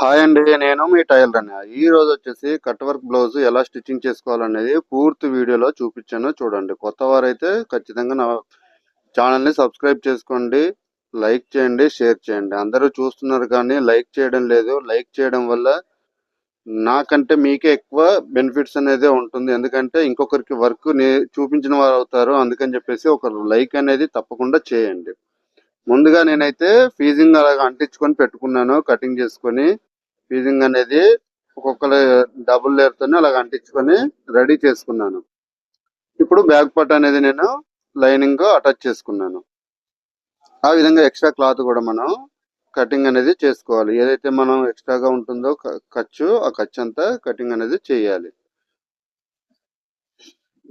Hi అండి నేను మీ tailor అని ఈ రోజు వచ్చేసి కట్ వర్క్ బ్లౌజ్ ఎలా స్టిచ్చింగ్ చేసుకోవాలనేది పూర్తి వీడియోలో చూపించాను చూడండి. కొత్త వారైతే ఖచ్చితంగా నా ఛానల్ని సబ్స్క్రైబ్ చేసుకోండి లైక్ చేయండి షేర్ చేయండి. అందరూ చూస్తున్నారు కానీ లైక్ చేయడం లేదు. లైక్ చేయడం వల్ల నాకంటే మీకే ఎక్కువ బెనిఫిట్స్ అనేది ఉంటుంది. ఎందుకంటే ఇంకొకరికి వర్క్ చూపించిన వారు అవుతారు. అందుకని చెప్పేసి ఒక లైక్ అనేది తప్పకుండా చేయండి. ముందుగా నేనైతే ఫీజింగ్ అలాగ అంటించుకొని పెట్టుకున్నాను కటింగ్ చేసుకొని. ఫీజింగ్ అనేది ఒక్కొక్కరు డబుల్ లేరుతోనే అలాగ అంటించుకొని రెడీ చేసుకున్నాను. ఇప్పుడు బ్యాక్ పార్ట్ అనేది నేను లైనింగ్ అటాచ్ చేసుకున్నాను. ఆ విధంగా ఎక్స్ట్రా క్లాత్ కూడా మనం కటింగ్ అనేది చేసుకోవాలి. ఏదైతే మనం ఎక్స్ట్రాగా ఉంటుందో ఖర్చు ఆ ఖర్చు అంతా కటింగ్ అనేది చేయాలి.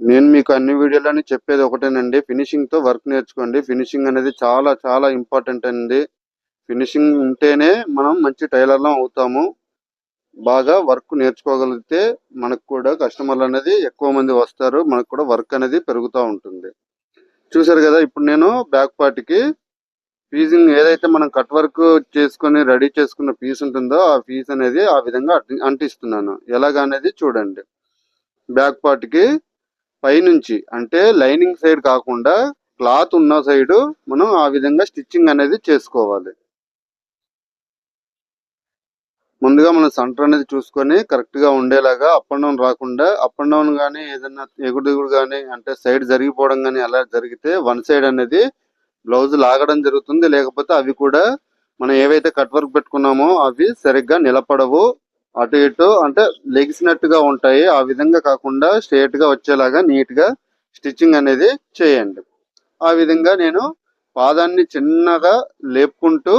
నేను మీకు అన్ని వీడియోలని చెప్పేది ఒకటేనండి. ఫినిషింగ్తో వర్క్ నేర్చుకోండి. ఫినిషింగ్ అనేది చాలా చాలా ఇంపార్టెంట్ అండి. ఫినిషింగ్ ఉంటేనే మనం మంచి టైలర్లం అవుతాము. బాగా వర్క్ నేర్చుకోగలిగితే మనకు కూడా కస్టమర్లు అనేది ఎక్కువ మంది వస్తారు. మనకు కూడా వర్క్ అనేది పెరుగుతూ ఉంటుంది. చూసారు కదా ఇప్పుడు నేను బ్యాక్ పార్ట్కి పీసింగ్ ఫీజింగ్ ఏదైతే మనం కట్ వర్క్ చేసుకొని రెడీ చేసుకున్న పీస్ ఉంటుందో ఆ పీస్ అనేది ఆ విధంగా అంటిస్తున్నాను. ఎలాగ అనేది చూడండి. బ్యాక్ పార్ట్కి పైనుంచి అంటే లైనింగ్ సైడ్ కాకుండా క్లాత్ ఉన్న సైడ్ మనం ఆ విధంగా స్టిచ్చింగ్ అనేది చేసుకోవాలి. ముందుగా మనం సెంటర్ అనేది చూసుకొని కరెక్ట్గా ఉండేలాగా అప్ అండ్ డౌన్ రాకుండా అప్ అండ్ డౌన్ కానీ ఏదైనా ఎగుడుగుడు కానీ అంటే సైడ్ జరిగిపోవడం కానీ అలా జరిగితే వన్ సైడ్ అనేది బ్లౌజ్ లాగడం జరుగుతుంది. లేకపోతే అవి కూడా మనం ఏవైతే కట్ వర్క్ పెట్టుకున్నామో అవి సరిగ్గా నిలబడవు. అటు ఇటు అంటే లెగిసినట్టుగా ఉంటాయి. ఆ విధంగా కాకుండా స్ట్రేట్గా వచ్చేలాగా నీట్గా స్టిచ్చింగ్ అనేది చేయండి. ఆ విధంగా నేను పాదాన్ని చిన్నగా లేపుకుంటూ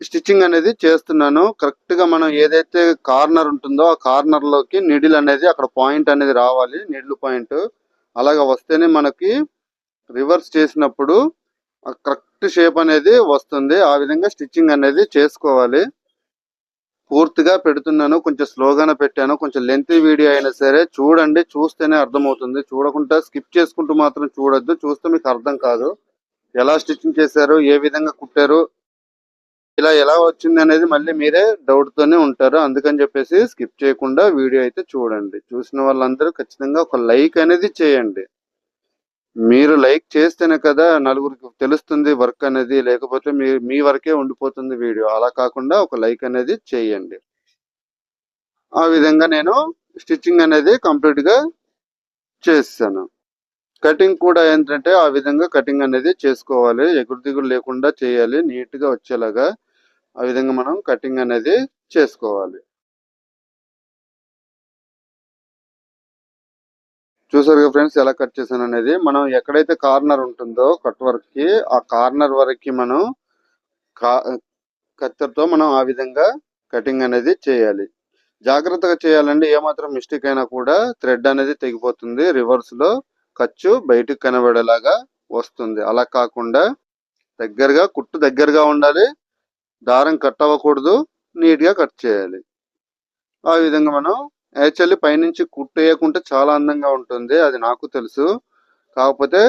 స్టిచ్చింగ్ అనేది చేస్తున్నాను. కరెక్ట్గా మనం ఏదైతే కార్నర్ ఉంటుందో ఆ కార్నర్లోకి నిడిల్ అనేది అక్కడ పాయింట్ అనేది రావాలి. నిడిల్ పాయింట్ అలాగా వస్తేనే మనకి రివర్స్ చేసినప్పుడు కరెక్ట్ షేప్ అనేది వస్తుంది. ఆ విధంగా స్టిచ్చింగ్ అనేది చేసుకోవాలి. పూర్తిగా పెడుతున్నాను కొంచెం స్లోగానే పెట్టాను కొంచెం లెంత్ వీడియో అయినా సరే చూడండి చూస్తేనే అర్థమవుతుంది. చూడకుండా స్కిప్ చేసుకుంటూ మాత్రం చూడొద్దు చూస్తే మీకు అర్థం కాదు. ఎలా స్టిచ్చింగ్ చేశారు ఏ విధంగా కుట్టారు ఇలా ఎలా వచ్చింది అనేది మళ్ళీ మీరే డౌట్ తోనే ఉంటారు. అందుకని చెప్పేసి స్కిప్ చేయకుండా వీడియో అయితే చూడండి. చూసిన వాళ్ళందరూ ఖచ్చితంగా ఒక లైక్ అనేది చేయండి. మీరు లైక్ చేస్తేనే కదా నలుగురికి తెలుస్తుంది వర్క్ అనేది లేకపోతే మీ మీ వరకే ఉండిపోతుంది వీడియో. అలా కాకుండా ఒక లైక్ అనేది చేయండి. ఆ విధంగా నేను స్టిచ్చింగ్ అనేది కంప్లీట్గా చేస్తాను. కటింగ్ కూడా ఏంటంటే ఆ విధంగా కటింగ్ అనేది చేసుకోవాలి. ఎగురు దిగురు లేకుండా చేయాలి. నీట్గా వచ్చేలాగా ఆ విధంగా మనం కటింగ్ అనేది చేసుకోవాలి. చూసారు ఫ్రెండ్స్ ఎలా కట్ చేశాను అనేది? మనం ఎక్కడైతే కార్నర్ ఉంటుందో కట్ వర్క్కి ఆ కార్నర్ వరకు మనం కా- కత్తెరతో మనం ఆ విధంగా కటింగ్ అనేది చేయాలి. జాగ్రత్తగా చేయాలండి ఏమాత్రం మిస్టేక్ అయినా కూడా థ్రెడ్ అనేది తెగిపోతుంది. రివర్స్లో ఖర్చు బయటకు కనబడేలాగా వస్తుంది. అలా కాకుండా దగ్గరగా కుట్టు దగ్గరగా ఉండాలి. దారం కట్ అవ్వకూడదు. నీట్గా కట్ చేయాలి. ఆ విధంగా మనం యాక్చువల్లీ పైనుంచి కుట్టు వేయకుంటే చాలా అందంగా ఉంటుంది అది నాకు తెలుసు. కాకపోతే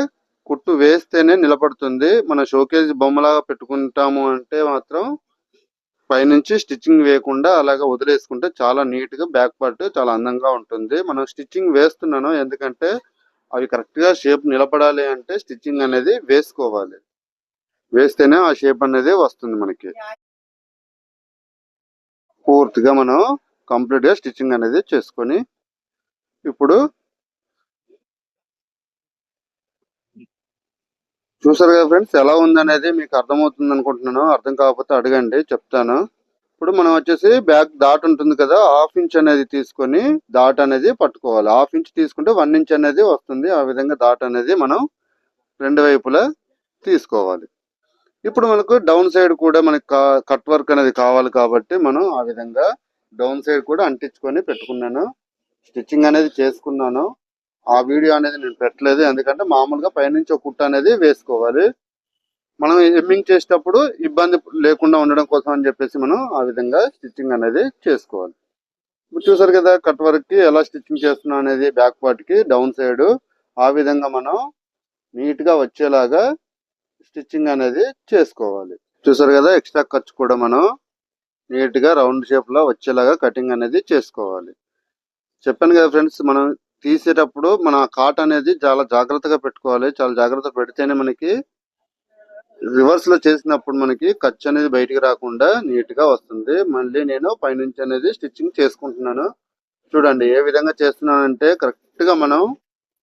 కుట్టు వేస్తేనే నిలబడుతుంది. మన షోకేజ్ బొమ్మలాగా పెట్టుకుంటాము అంటే మాత్రం పైనుంచి స్టిచ్చింగ్ వేయకుండా అలాగా వదిలేసుకుంటే చాలా నీట్గా బ్యాక్ పార్ట్ చాలా అందంగా ఉంటుంది. మనం స్టిచ్చింగ్ వేస్తున్నాను ఎందుకంటే అవి కరెక్ట్గా షేప్ నిలబడాలి అంటే స్టిచ్చింగ్ అనేది వేసుకోవాలి. వేస్తేనే ఆ షేప్ అనేది వస్తుంది మనకి. పూర్తిగా మనం కంప్లీట్గా స్టిచ్చింగ్ అనేది చేసుకొని ఇప్పుడు చూసారు కదా ఫ్రెండ్స్ ఎలా ఉందనేది మీకు అర్థమవుతుంది అనుకుంటున్నాను. అర్థం కాకపోతే అడగండి చెప్తాను. ఇప్పుడు మనం వచ్చేసి బ్యాక్ డాట్ ఉంటుంది కదా హాఫ్ ఇంచ్ అనేది తీసుకొని డాట్ అనేది పట్టుకోవాలి. హాఫ్ ఇంచ్ తీసుకుంటే వన్ ఇంచ్ అనేది వస్తుంది. ఆ విధంగా డాట్ అనేది మనం రెండు వైపులా తీసుకోవాలి. ఇప్పుడు మనకు డౌన్ సైడ్ కూడా మనకి కట్ వర్క్ అనేది కావాలి కాబట్టి మనం ఆ విధంగా డౌన్ సైడ్ కూడా అంటించుకొని పెట్టుకున్నాను. స్టిచ్చింగ్ అనేది చేసుకున్నాను. ఆ వీడియో అనేది నేను పెట్టలేదు. ఎందుకంటే మామూలుగా పైనుంచి ఒక కుట్ట అనేది వేసుకోవాలి. మనం ఎమ్మింగ్ చేసేటప్పుడు ఇబ్బంది లేకుండా ఉండడం కోసం అని చెప్పేసి మనం ఆ విధంగా స్టిచ్చింగ్ అనేది చేసుకోవాలి. ఇప్పుడు చూసారు కదా కట్ వర్క్కి ఎలా స్టిచ్చింగ్ చేస్తున్నాం అనేది బ్యాక్ పార్ట్కి డౌన్ సైడ్ ఆ విధంగా మనం నీట్గా వచ్చేలాగా స్టిచ్చింగ్ అనేది చేసుకోవాలి. చూసారు కదా ఎక్స్ట్రా ఖర్చు కూడా మనం నీట్గా రౌండ్ షేప్లో వచ్చేలాగా కటింగ్ అనేది చేసుకోవాలి. చెప్పాను కదా ఫ్రెండ్స్ మనం తీసేటప్పుడు మన కాట్ అనేది చాలా జాగ్రత్తగా పెట్టుకోవాలి. చాలా జాగ్రత్త పెడితేనే మనకి రివర్స్లో చేసినప్పుడు మనకి ఖర్చు అనేది బయటికి రాకుండా నీట్గా వస్తుంది. మళ్ళీ నేను పైనుంచి అనేది స్టిచ్చింగ్ చేసుకుంటున్నాను. చూడండి ఏ విధంగా చేస్తున్నానంటే కరెక్ట్గా మనం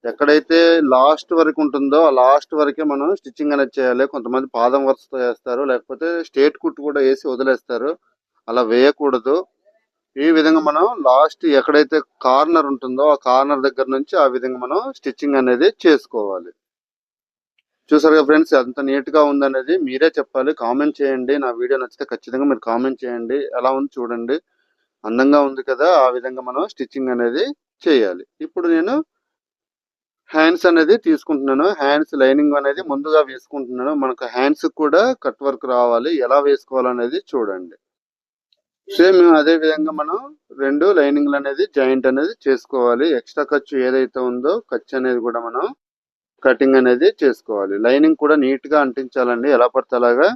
ఎక్కడైతే లాస్ట్ వరకు ఉంటుందో ఆ లాస్ట్ వరకే మనం స్టిచ్చింగ్ అనేది చేయాలి. కొంతమంది పాదం వరుసతో వేస్తారు లేకపోతే స్టేట్ కుట్టు కూడా వేసి వదిలేస్తారు. అలా వేయకూడదు. ఈ విధంగా మనం లాస్ట్ ఎక్కడైతే కార్నర్ ఉంటుందో ఆ కార్నర్ దగ్గర నుంచి ఆ విధంగా మనం స్టిచ్చింగ్ అనేది చేసుకోవాలి. చూసారుగా కదా ఫ్రెండ్స్ ఎంత నీట్గా ఉందనేది మీరే చెప్పాలి. కామెంట్ చేయండి. నా వీడియో నచ్చితే ఖచ్చితంగా మీరు కామెంట్ చేయండి. ఎలా ఉంది చూడండి. అందంగా ఉంది కదా ఆ విధంగా మనం స్టిచ్చింగ్ అనేది చేయాలి. ఇప్పుడు నేను హ్యాండ్స్ అనేది తీసుకుంటున్నాను. హ్యాండ్స్ లైనింగ్ అనేది ముందుగా వేసుకుంటున్నాను. మనకు హ్యాండ్స్ కూడా కట్ వర్క్ రావాలి. ఎలా వేసుకోవాలనేది చూడండి. సేమ్ అదే విధంగా మనం రెండు లైనింగ్లు అనేది జాయింట్ అనేది చేసుకోవాలి. ఎక్స్ట్రా ఖర్చు ఏదైతే ఉందో ఖర్చు అనేది కూడా మనం కటింగ్ అనేది చేసుకోవాలి. లైనింగ్ కూడా నీట్గా అంటించాలండి. ఎలా పడితే అలాగా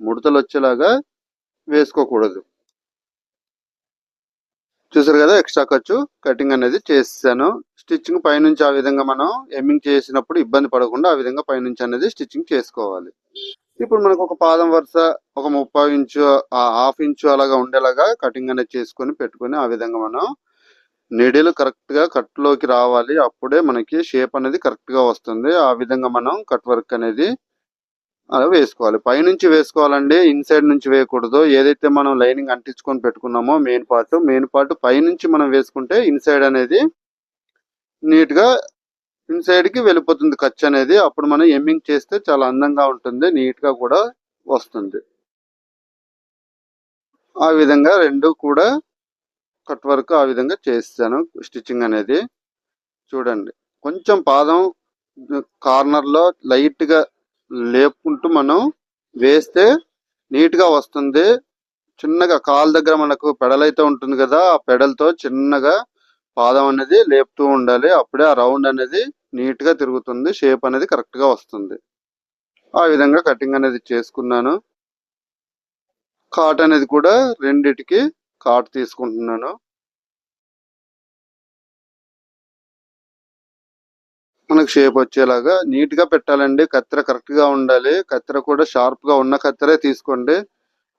ముడతలు వచ్చేలాగా వేసుకోకూడదు. చూసారు కదా ఎక్స్ట్రా ఖర్చు కటింగ్ అనేది చేసాను. స్టిచ్చింగ్ పైనుంచి ఆ విధంగా మనం ఎమ్మింగ్ చేసినప్పుడు ఇబ్బంది పడకుండా ఆ విధంగా పైనుంచి అనేది స్టిచ్చింగ్ చేసుకోవాలి. ఇప్పుడు మనకు ఒక పాదం వరుస ఒక ముప్పై ఇంచు ఆ హాఫ్ ఇంచు అలాగా ఉండేలాగా కటింగ్ అనేది చేసుకొని పెట్టుకొని ఆ విధంగా మనం నిడిలు కరెక్ట్గా కట్లోకి రావాలి. అప్పుడే మనకి షేప్ అనేది కరెక్ట్గా వస్తుంది. ఆ విధంగా మనం కట్ వర్క్ అనేది అలా వేసుకోవాలి. పైనుంచి వేసుకోవాలండి. ఇన్సైడ్ నుంచి వేయకూడదు. ఏదైతే మనం లైనింగ్ అంటించుకొని పెట్టుకున్నామో మెయిన్ పార్ట్ మెయిన్ పార్ట్ పైనుంచి మనం వేసుకుంటే ఇన్సైడ్ అనేది నీట్ ఇన్ సైడ్కి వెళ్ళిపోతుంది ఖర్చు అనేది. అప్పుడు మనం ఎమ్మింగ్ చేస్తే చాలా అందంగా ఉంటుంది. నీట్గా కూడా వస్తుంది. ఆ విధంగా రెండు కూడా కట్ వర్క్ ఆ విధంగా చేస్తాను. స్టిచ్చింగ్ అనేది చూడండి. కొంచెం పాదం కార్నర్లో లైట్గా లేపుకుంటూ మనం వేస్తే నీట్గా వస్తుంది. చిన్నగా కాలు దగ్గర మనకు పెడలైతే ఉంటుంది కదా ఆ పెడల్తో చిన్నగా పాదం అనేది లేపుతూ ఉండాలి. అప్పుడే ఆ రౌండ్ అనేది నీట్గా తిరుగుతుంది షేప్ అనేది కరెక్ట్గా వస్తుంది. ఆ విధంగా కటింగ్ అనేది చేసుకున్నాను. కాట్ అనేది కూడా రెండిటికి కాట్ తీసుకుంటున్నాను. మనకు షేప్ వచ్చేలాగా నీట్గా పెట్టాలండి. కత్తెర కరెక్ట్గా ఉండాలి. కత్తెర కూడా షార్ప్గా ఉన్న కత్తెరే తీసుకోండి.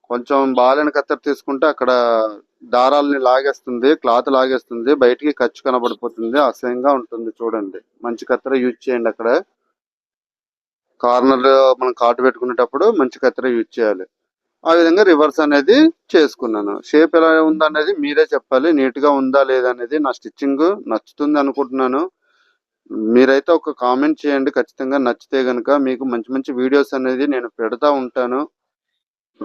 కొంచెం బాలేని కత్తెర తీసుకుంటే అక్కడ దారాలని లాగేస్తుంది క్లాత్ లాగేస్తుంది బయటికి ఖర్చు కనబడిపోతుంది అసహ్యంగా ఉంటుంది చూడండి. మంచి కత్తెర యూజ్ చేయండి అక్కడ. కార్నర్ మనం కాటు పెట్టుకునేటప్పుడు మంచి కత్తెర యూజ్ చేయాలి. ఆ విధంగా రివర్స్ అనేది చేసుకున్నాను. షేప్ ఎలా ఉందనేది మీరే చెప్పాలి. నీట్గా ఉందా లేదా అనేది నా స్టిచ్చింగ్ నచ్చుతుంది అనుకుంటున్నాను. మీరైతే ఒక కామెంట్ చేయండి. ఖచ్చితంగా నచ్చితే కనుక మీకు మంచి మంచి వీడియోస్ అనేది నేను పెడతా ఉంటాను.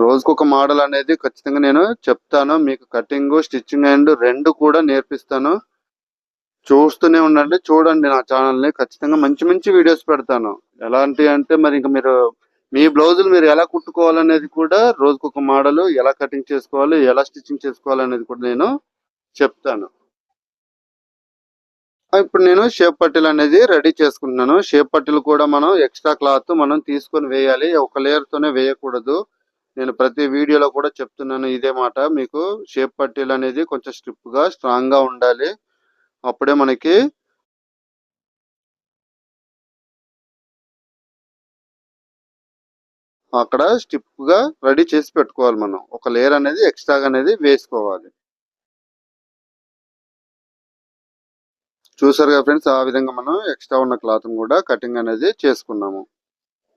రోజుకు ఒక మోడల్ అనేది ఖచ్చితంగా నేను చెప్తాను. మీకు కటింగ్ స్టిచ్చింగ్ అండ్ రెండు కూడా నేర్పిస్తాను. చూస్తూనే ఉండండి. చూడండి నా ఛానల్ని ఖచ్చితంగా మంచి మంచి వీడియోస్ పెడతాను. ఎలాంటి అంటే మరి ఇంకా మీరు మీ బ్లౌజులు మీరు ఎలా కుట్టుకోవాలనేది కూడా రోజుకు ఒక మోడల్ ఎలా కటింగ్ చేసుకోవాలి ఎలా స్టిచ్చింగ్ చేసుకోవాలనేది కూడా నేను చెప్తాను. ఇప్పుడు నేను షేప్ పట్టీలు అనేది రెడీ చేసుకుంటున్నాను. షేప్ పట్టీలు కూడా మనం ఎక్స్ట్రా క్లాత్ మనం తీసుకొని వేయాలి. ఒక లేయర్తోనే వేయకూడదు. నేను ప్రతి వీడియోలో కూడా చెప్తున్నాను ఇదే మాట. మీకు షేప్ పట్టీలు అనేది కొంచెం స్ట్రిప్గా స్ట్రాంగ్గా ఉండాలి. అప్పుడే మనకి అక్కడ స్టిప్గా రెడీ చేసి పెట్టుకోవాలి మనం. ఒక లేయర్ అనేది ఎక్స్ట్రా అనేది వేసుకోవాలి. చూసారుగా ఫ్రెండ్స్ ఆ విధంగా మనం ఎక్స్ట్రా ఉన్న క్లాత్ కూడా కటింగ్ అనేది చేసుకున్నాము.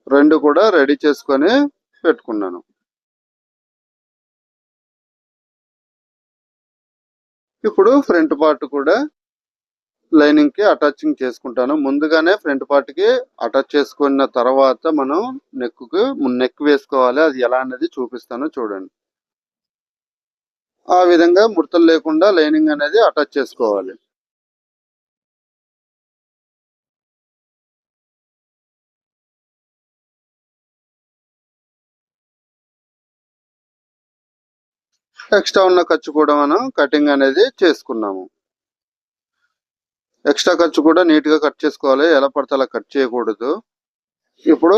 రెండు కూడా రెడీ చేసుకొని పెట్టుకున్నాను. ఇప్పుడు ఫ్రంట్ పార్ట్ కూడా లైనింగ్కి అటాచింగ్ చేసుకుంటాను. ముందుగానే ఫ్రంట్ పార్ట్కి అటాచ్ చేసుకున్న తర్వాత మనం నెక్కు నెక్ వేసుకోవాలి. అది ఎలా అనేది చూపిస్తాను. చూడండి. ఆ విధంగా ముడతలు లేకుండా లైనింగ్ అనేది అటాచ్ చేసుకోవాలి. ఎక్స్ట్రా ఉన్న ఖర్చు కూడా మనం కటింగ్ అనేది చేసుకున్నాము. ఎక్స్ట్రా ఖర్చు కూడా నీట్గా కట్ చేసుకోవాలి. ఎలా పడితే అలా కట్ చేయకూడదు. ఇప్పుడు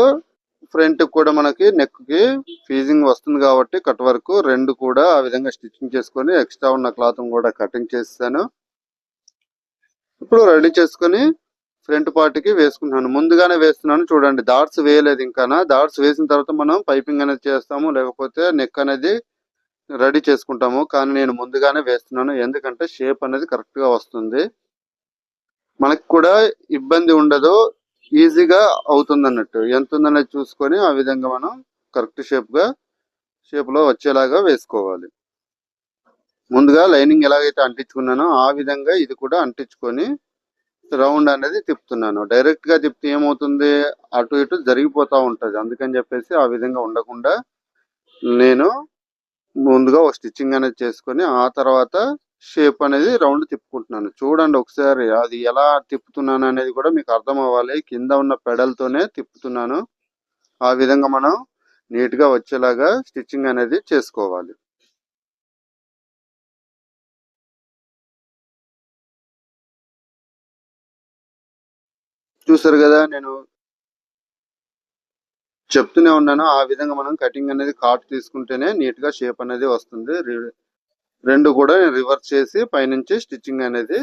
ఫ్రంట్ కూడా మనకి నెక్కి ఫీజింగ్ వస్తుంది కాబట్టి కట్ వరకు రెండు కూడా ఆ విధంగా స్టిచ్చింగ్ చేసుకొని ఎక్స్ట్రా ఉన్న క్లాత్ కూడా కటింగ్ చేస్తాను ఇప్పుడు రెడీ చేసుకొని ఫ్రంట్ పార్ట్కి వేసుకుంటున్నాను. ముందుగానే వేస్తున్నాను. చూడండి డాట్స్ వేయలేదు ఇంకా డాట్స్ వేసిన తర్వాత మనం పైపింగ్ అనేది చేస్తాము. లేకపోతే నెక్ అనేది రెడీ చేసుకుంటాము. కానీ నేను ముందుగానే వేస్తున్నాను. ఎందుకంటే షేప్ అనేది కరెక్ట్గా వస్తుంది. మనకి కూడా ఇబ్బంది ఉండదు. ఈజీగా అవుతుంది అన్నట్టు ఎంత ఉందనేది చూసుకొని ఆ విధంగా మనం కరెక్ట్ షేప్గా షేప్లో వచ్చేలాగా వేసుకోవాలి. ముందుగా లైనింగ్ ఎలాగైతే అంటించుకున్నానో ఆ విధంగా ఇది కూడా అంటించుకొని రౌండ్ అనేది తిప్పుతున్నాను. డైరెక్ట్గా తిప్పితే ఏమవుతుంది? అటు ఇటు జరిగిపోతూ ఉంటుంది. అందుకని చెప్పేసి ఆ విధంగా ఉండకుండా నేను ముందుగా ఒక స్టిచ్చింగ్ అనేది చేసుకొని ఆ తర్వాత షేప్ అనేది రౌండ్ తిప్పుకుంటున్నాను. చూడండి ఒకసారి అది ఎలా తిప్పుతున్నాను అనేది కూడా మీకు అర్థం అవ్వాలి. కింద ఉన్న పెడల్తోనే తిప్పుతున్నాను. ఆ విధంగా మనం నీట్గా వచ్చేలాగా స్టిచ్చింగ్ అనేది చేసుకోవాలి. చూసారు కదా నేను చెప్తూనే ఉన్నాను. ఆ విధంగా మనం కటింగ్ అనేది కాట్ తీసుకుంటేనే నీట్గా షేప్ అనేది వస్తుంది. రెండు కూడా రివర్స్ చేసి పైనుంచి స్టిచ్చింగ్ అనేది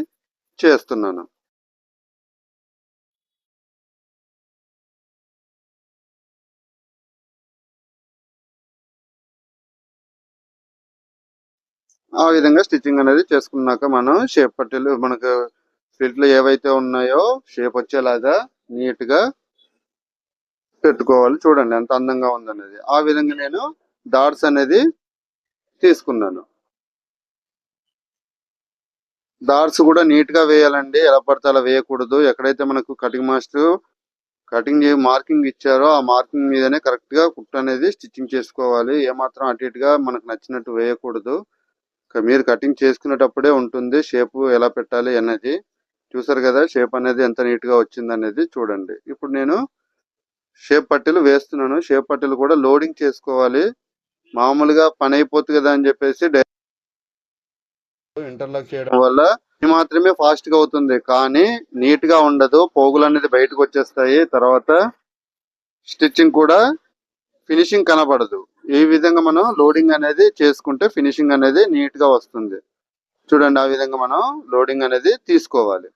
చేస్తున్నాను. ఆ విధంగా స్టిచ్చింగ్ అనేది చేసుకున్నాక మనం షేప్ పట్టెలు మనకు ఫిల్ట్లు ఏవైతే ఉన్నాయో షేప్ వచ్చేలాగా నీట్గా పెట్టుకోవాలి చూడండి ఎంత అందంగా ఉందనేది. ఆ విధంగా నేను డాట్స్ అనేది తీసుకున్నాను. డాట్స్ కూడా నీట్గా వేయాలండి. ఎలా పడితే అలా వేయకూడదు. ఎక్కడైతే మనకు కటింగ్ మాస్టర్ కటింగ్ మార్కింగ్ ఇచ్చారో ఆ మార్కింగ్ మీదనే కరెక్ట్గా కుట్ అనేది స్టిచ్చింగ్ చేసుకోవాలి. ఏమాత్రం అటు ఇటుగా మనకు నచ్చినట్టు వేయకూడదు. మీరు కటింగ్ చేసుకునేటప్పుడే ఉంటుంది. షేప్ ఎలా పెట్టాలి అనేది. చూసారు కదా షేప్ అనేది ఎంత నీట్గా వచ్చింది అనేది చూడండి. ఇప్పుడు నేను షేప్ పట్టీలు వేస్తున్నాను. షేప్ పట్టీలు కూడా లోడింగ్ చేసుకోవాలి. మామూలుగా పని అయిపోతుంది కదా అని చెప్పేసి ఇంటర్లాక్ చేయడం. వల్ల ఇది మాత్రమే ఫాస్ట్గా అవుతుంది. కానీ నీట్గా ఉండదు. పోగులు అనేది బయటకు వచ్చేస్తాయి. తర్వాత స్టిచ్చింగ్ కూడా ఫినిషింగ్ కనబడదు. ఈ విధంగా మనం లోడింగ్ అనేది చేసుకుంటే ఫినిషింగ్ అనేది నీట్గా వస్తుంది. చూడండి ఆ విధంగా మనం లోడింగ్ అనేది తీసుకోవాలి.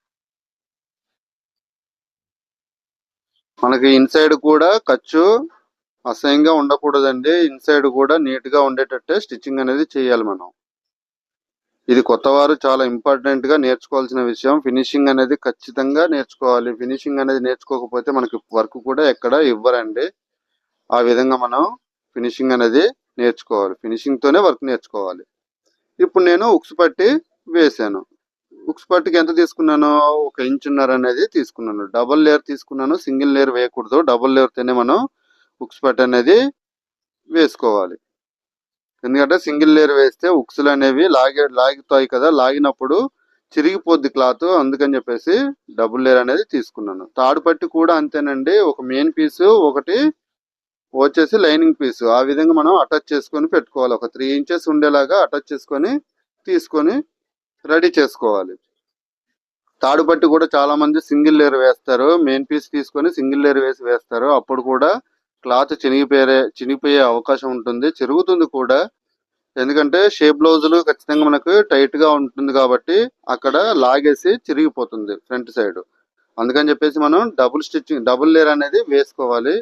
మనకి ఇన్సైడ్ కూడా ఖర్చు అసహ్యంగా ఉండకూడదండి. ఇన్సైడ్ కూడా నీట్గా ఉండేటట్టే స్టిచ్చింగ్ అనేది చేయాలి మనం. ఇది కొత్త వారు చాలా ఇంపార్టెంట్గా నేర్చుకోవాల్సిన విషయం. ఫినిషింగ్ అనేది ఖచ్చితంగా నేర్చుకోవాలి. ఫినిషింగ్ అనేది నేర్చుకోకపోతే మనకి వర్క్ కూడా ఎక్కడ ఇవ్వరండి. ఆ విధంగా మనం ఫినిషింగ్ అనేది నేర్చుకోవాలి. ఫినిషింగ్తోనే వర్క్ నేర్చుకోవాలి. ఇప్పుడు నేను ఉక్స్ పట్టి వేసాను. బుక్స్ పట్టికి ఎంత తీసుకున్నాను ఒక ఇంచున్నర అనేది తీసుకున్నాను. డబుల్ లేయర్ తీసుకున్నాను సింగిల్ లేయర్ వేయకూడదు. డబుల్ లేయర్తోనే మనం ఉక్స్ పట్టి అనేది వేసుకోవాలి. ఎందుకంటే సింగిల్ లేయర్ వేస్తే ఉక్సులు అనేవి లాగే లాగుతాయి కదా. లాగినప్పుడు చిరిగిపోద్ది క్లాత్. అందుకని చెప్పేసి డబుల్ లేయర్ అనేది తీసుకున్నాను. తాడు పట్టి కూడా అంతేనండి. ఒక మెయిన్ పీసు ఒకటి వచ్చేసి లైనింగ్ పీస్. ఆ విధంగా మనం అటాచ్ చేసుకొని పెట్టుకోవాలి. ఒక త్రీ ఇంచెస్ ఉండేలాగా అటాచ్ చేసుకొని తీసుకొని రెడీ చేసుకోవాలి. తాడు పట్టి కూడా చాలా మంది సింగిల్ లేయర్ వేస్తారు. మెయిన్ పీస్ తీసుకొని సింగిల్ లేయర్ వేసి వేస్తారు. అప్పుడు కూడా క్లాత్ చినిగిపోయే చినిగిపోయే అవకాశం ఉంటుంది. చిరుగుతుంది కూడా. ఎందుకంటే షేప్ బ్లౌజులు ఖచ్చితంగా మనకు టైట్గా ఉంటుంది కాబట్టి అక్కడ లాగేసి చిరిగిపోతుంది ఫ్రంట్ సైడ్. అందుకని చెప్పేసి మనం డబుల్ స్టిచ్చింగ్ డబుల్ లేయర్ అనేది వేసుకోవాలి.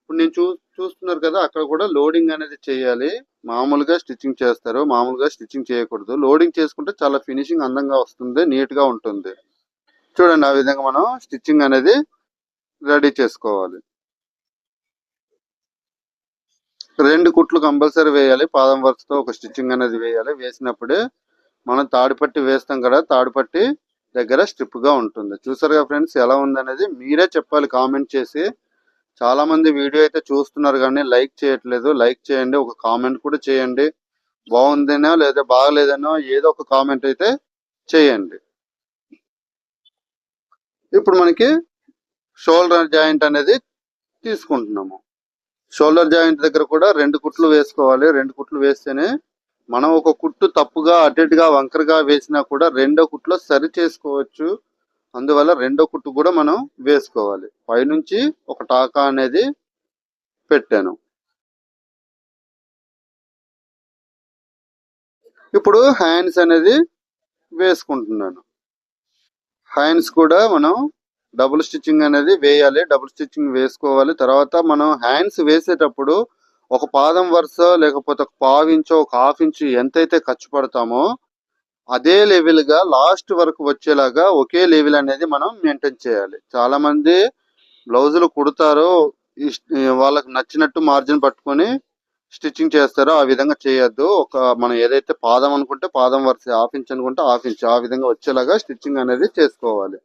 ఇప్పుడు నేను చూ చూస్తున్నారు కదా అక్కడ కూడా లోడింగ్ అనేది చేయాలి. మామూలుగా స్టిచ్చింగ్ చేస్తారు మామూలుగా స్టిచ్చింగ్ చేయకూడదు. లోడింగ్ చేసుకుంటే చాలా ఫినిషింగ్ అందంగా వస్తుంది నీట్గా ఉంటుంది. చూడండి ఆ విధంగా మనం స్టిచ్చింగ్ అనేది రెడీ చేసుకోవాలి. రెండు కుట్లు కంపల్సరీ వేయాలి. పాదం వర్క్తో ఒక స్టిచ్చింగ్ అనేది వేయాలి. వేసినప్పుడే మనం తాడుపట్టి వేస్తాం కదా తాడుపట్టి దగ్గర స్ట్రిప్గా ఉంటుంది. చూసారుగా ఫ్రెండ్స్ ఎలా ఉందనేది మీరే చెప్పాలి కామెంట్ చేసి. చాలా మంది వీడియో అయితే చూస్తున్నారు కానీ లైక్ చేయట్లేదు. లైక్ చేయండి ఒక కామెంట్ కూడా చేయండి. బాగుందేనో లేదా బాగలేదనో ఏదో ఒక కామెంట్ అయితే చేయండి. ఇప్పుడు మనకి షోల్డర్ జాయింట్ అనేది తీసుకుంటున్నాము. షోల్డర్ జాయింట్ దగ్గర కూడా రెండు కుట్లు వేసుకోవాలి. రెండు కుట్లు వేస్తేనే మనం ఒక కుట్టు తప్పుగా అటు ఇటుగా వంకరగా వేసినా కూడా రెండో కుట్లో సరి చేసుకోవచ్చు. అందువల్ల రెండో కుట్టు కూడా మనం వేసుకోవాలి. పైనుంచి ఒక టాకా అనేది పెట్టాను. ఇప్పుడు హ్యాండ్స్ అనేది వేసుకుంటున్నాను. హ్యాండ్స్ కూడా మనం డబుల్ స్టిచ్చింగ్ అనేది వేయాలి. డబుల్ స్టిచ్చింగ్ వేసుకోవాలి. తర్వాత మనం హ్యాండ్స్ వేసేటప్పుడు ఒక పాదం వరుస లేకపోతే ఒక పావు ఇంచు ఒక హాఫ్ ఇంచు ఎంతైతే ఖర్చు పడతామో అదే లెవెల్గా లాస్ట్ వరకు వచ్చేలాగా ఒకే లెవెల్ అనేది మనం మెయింటైన్ చేయాలి. చాలా మంది బ్లౌజులు కుడతారు వాళ్ళకి నచ్చినట్టు మార్జిన్ పట్టుకొని స్టిచ్చింగ్ చేస్తారో ఆ విధంగా చేయొద్దు. ఒక మనం ఏదైతే పాదం అనుకుంటే పాదం వరుస హాఫ్ ఇంచ్ అనుకుంటే హాఫ్ ఇంచ్ ఆ విధంగా వచ్చేలాగా స్టిచ్చింగ్ అనేది చేసుకోవాలి.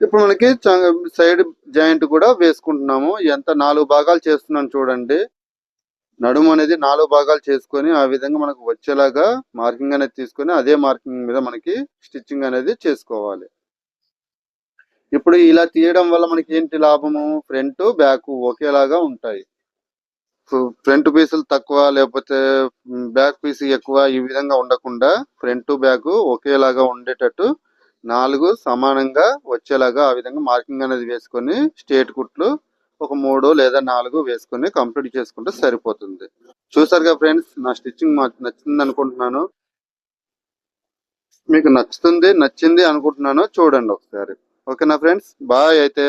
ఇప్పుడు మనకి సైడ్ జాయింట్ కూడా వేసుకుంటున్నాము. ఎంత నాలుగు భాగాలు చేస్తున్నాం చూడండి. నడుము అనేది నాలుగు భాగాలు చేసుకొని ఆ విధంగా మనకు వచ్చేలాగా మార్కింగ్ అనేది తీసుకొని అదే మార్కింగ్ మీద మనకి స్టిచ్చింగ్ అనేది చేసుకోవాలి. ఇప్పుడు ఇలా తీయడం వల్ల మనకి ఏంటి లాభము? ఫ్రంట్ బ్యాక్ ఒకేలాగా ఉంటాయి. ఫ్రంట్ పీసులు తక్కువ లేకపోతే బ్యాక్ పీస్ ఎక్కువ ఈ విధంగా ఉండకుండా ఫ్రంట్ బ్యాక్ ఒకేలాగా ఉండేటట్టు నాలుగు సమానంగా వచ్చేలాగా ఆ విధంగా మార్కింగ్ అనేది వేసుకొని స్టేట్ కుట్లు ఒక మూడు లేదా నాలుగు వేసుకుని కంప్లీట్ చేసుకుంటే సరిపోతుంది. చూసారుగా ఫ్రెండ్స్ నా స్టిచ్చింగ్ నచ్చింది అనుకుంటున్నాను. మీకు నచ్చుతుంది నచ్చింది అనుకుంటున్నాను చూడండి ఒకసారి. ఓకేనా ఫ్రెండ్స్? బాయ్ అయితే.